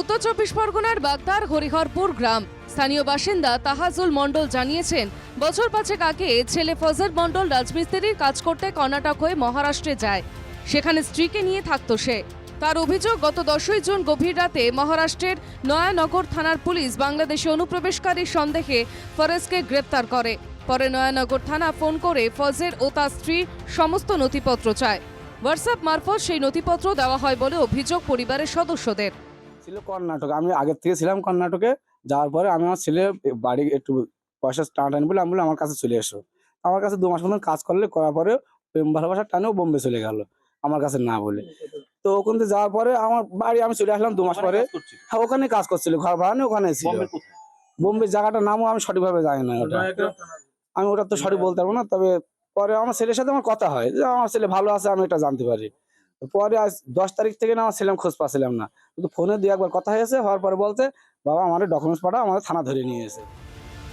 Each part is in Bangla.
উত্তর চব্বিশ পরগনার বাগদার হরিহরপুর গ্রাম। স্থানীয় বাসিন্দা তাহাজুল মণ্ডল জানিয়েছেন, বছর পাঁচেক আগে ছেলে ফজর মণ্ডল রাজমিস্ত্রির কাজ করতে কর্ণাটক হয়ে মহারাষ্ট্রে যায়। সেখানে স্ত্রীকে নিয়ে থাকত সে। তার অভিযোগ, গত দশই জুন গভীর রাতে মহারাষ্ট্রের নয়ানগর থানার পুলিশ বাংলাদেশে অনুপ্রবেশকারী সন্দেহে ফরেজকে গ্রেপ্তার করে। পরে নয়ানগর থানা ফোন করে ফজের ও তার স্ত্রীর সমস্ত নথিপত্র চায়। হোয়াটসঅ্যাপ মারফত সেই নথিপত্র দেওয়া হয় বলে অভিযোগ পরিবারের সদস্যদের। ছিল কর্ণাটক। আমি আগের থেকে ছিলাম কর্ণাটকে। যাওয়ার পরে আমি আমার ছেলে বাড়ি একটু পয়সা টানা টানাটানি বলে আমি বলে আমার কাছে চলে এসো। আমার কাছে দু মাস মতন কাজ করলে করার পরে প্রেম ভালোবাসা টানেও বোম্বে চলে গেল আমার কাছে না বলে। তো ওখান থেকে যাওয়ার পরে আমার বাড়ি আমি চলে আসলাম দু মাস পরে। হ্যাঁ ওখানে কাজ করছিল ঘর ভাড়া নিয়ে ওখানে ছিল। বোম্বে জায়গাটার নামও আমি সঠিকভাবে জানি না ওটা। আমি ওটা তো সঠিক বলতে পারব না তবে পরে আমার ছেলের সাথে আমার কথা হয়। যে আমার ছেলে ভালো আছে আমি এটা জানতে পারি। পরে আজ দশ তারিখ থেকে না আমার ছেলে খোঁজ পাচ্ছিলাম না। কিন্তু ফোনে দিয়ে একবার কথা হয়েছে হওয়ার পরে বলতে বাবা আমাদের ডকুমেন্টস পাঠাও আমাদের থানা ধরে নিয়ে এসে।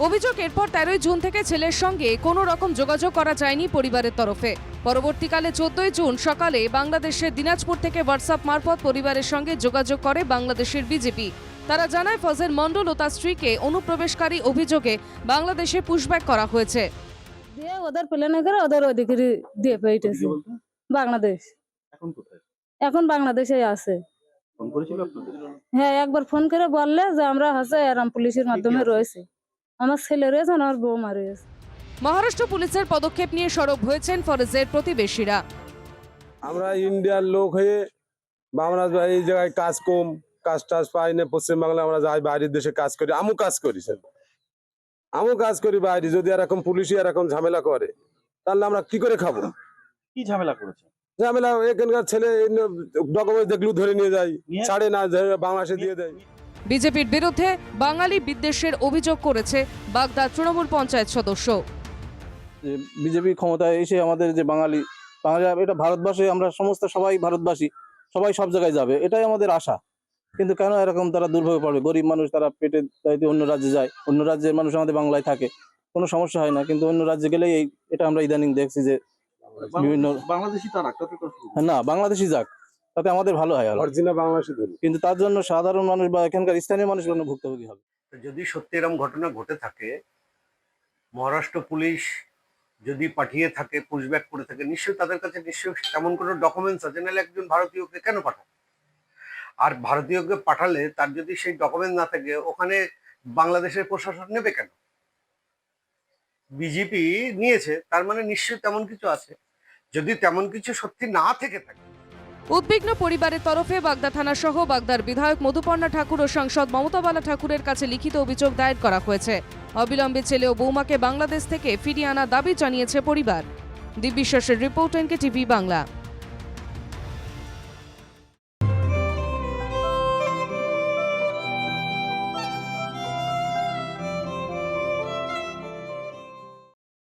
অভিযোগ এরপর তেরোই জুন থেকে ছেলের সঙ্গে কোনো রকম যোগাযোগ করা যায়নি পরিবারের তরফে। পরবর্তীকালে চোদ্দই জুন সকালে বাংলাদেশের দিনাজপুর থেকে হোয়াটসঅ্যাপ মারফত পরিবারের সঙ্গে যোগাযোগ করে বাংলাদেশের বিজেপি তারা জানায় ফজের মণ্ডল ও তার স্ত্রীকে অনুপ্রবেশকারী অভিযোগে বাংলাদেশে পুশব্যাক করা হয়েছে। দিয়ে ওদের প্লেনে করে ওদের ওদিকে দিয়ে পেয়েছে। বাংলাদেশ। এখন কোথায়? এখন বাংলাদেশে আছে। ফোন করেছিল আপনাদের? হ্যাঁ একবার ফোন করে বললে যে আমরা হচ্ছে এরম পুলিশের মাধ্যমে রয়েছে। আমার ছেলে রয়েছে আমার বৌমা রয়েছে। মহারাষ্ট্র পুলিশের পদক্ষেপ নিয়ে সরব হয়েছেন ফরেজের প্রতিবেশীরা। আমরা ইন্ডিয়ার লোক হয়ে বা আমরা এই জায়গায় কাজ কম কাজ টাজ পাই না পশ্চিমবাংলা আমরা যাই বাইরের দেশে কাজ করি আমু কাজ করি স্যার। আমু কাজ করি বাইরে যদি এরকম পুলিশই এরকম ঝামেলা করে তাহলে আমরা কি করে খাব? কি ঝামেলা করেছে? ঝামেলা এখানকার ছেলে ডকুমেন্ট দেখলু ধরে নিয়ে যায়। নিয়ে? ছাড়ে না বাংলাদেশে দিয়ে দেয়। বিজেপির বিরুদ্ধে বাঙালি বিদ্বেষের অভিযোগ করেছে বাগদা তৃণমূল পঞ্চায়েত সদস্য। বিজেপি ক্ষমতায় এসে আমাদের যে বাঙালি বাঙালি এটা ভারতবাসী আমরা সমস্ত সবাই ভারতবাসী সবাই সব জায়গায় যাবে এটাই আমাদের আশা। কিন্তু কেন এরকম তারা দুর্ভোগে পড়বে? গরিব মানুষ তারা পেটে দায়িত্বে অন্য রাজ্যে যায় অন্য রাজ্যের মানুষ আমাদের বাংলায় থাকে কোনো সমস্যা হয় না। কিন্তু অন্য রাজ্যে গেলেই এই এটা আমরা ইদানিং দেখছি যে বিভিন্ন বাংলাদেশি তার না বাংলাদেশি যাক তাতে আমাদের ভালো হয় অরিজিনাল বাংলাদেশে ধরি কিন্তু তার জন্য সাধারণ মানুষ বা এখানকার স্থানীয় মানুষ জন্য ভুক্তভোগী হবে। যদি সত্যি এরকম ঘটনা ঘটে থাকে মহারাষ্ট্র পুলিশ যদি পাঠিয়ে থাকে পুশব্যাক করে থাকে নিশ্চয়ই তাদের কাছে নিশ্চয়ই তেমন কোনো ডকুমেন্টস আছে। নাহলে একজন ভারতীয়কে কেন পাঠায় আর ভারতীয়কে পাঠালে তার যদি সেই ডকুমেন্ট না থাকে ওখানে বাংলাদেশের প্রশাসন নেবে কেন? বিজেপি নিয়েছে, তার মানে নিশ্চয়ই তেমন কিছু আছে। যদি তেমন কিছু সত্যি না থেকে থাকে। উদ্বিগ্ন পরিবারের তরফে বাগদা থানা সহ বাগদার বিধায়ক মধুপর্ণা ঠাকুর ও সাংসদ মমতা বালা ঠাকুরের কাছে লিখিত অভিযোগ দায়ের করা হয়েছে। অবিলম্বে ছেলে ও বৌমাকে বাংলাদেশ থেকে ফিরিয়ে আনা দাবি জানিয়েছে পরিবার। দিব্যশ্বাসের রিপোর্ট এনকে টিভি বাংলা।